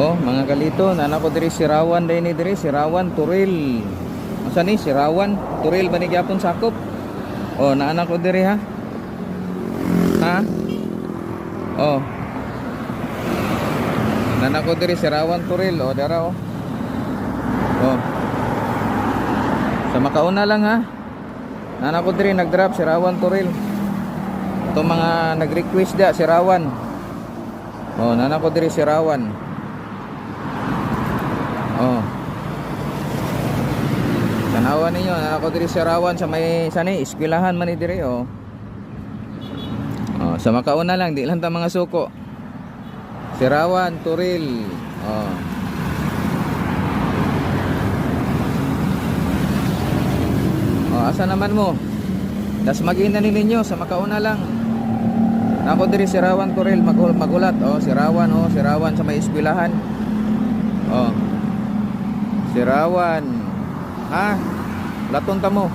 Oh, mga kalito, nana ko diri Sirawan day ni diri, Sirawan Turil. Asa ni Sirawan? Turil ba ni gyapon sakop? Oh, naana ko diri ha. Ha? Oh. Nana ko diri Sirawan Turil, oh dara oh. Oh. Sa makauna lang ha. Nana ko diri nag-drop Sirawan Turil. Ito mga nag-request da Sirawan. Oh, nana ko diri Sirawan. Oh. Tanawa ninyo, nana ko diri Sirawan sa may sani, eskwelahan man diri oh. Oh, sa makauna lang, di lang ta mga suko. Sirawan, Turil. Oh. Oh, asa naman mo? Das magina ni ninyo sa makauna lang. Ako diri Sirawan Turil magul magulat oh, Sirawan oh, Sirawan sa may eskwelahan. Oh. Sirawan. Ha? Laton ta mo.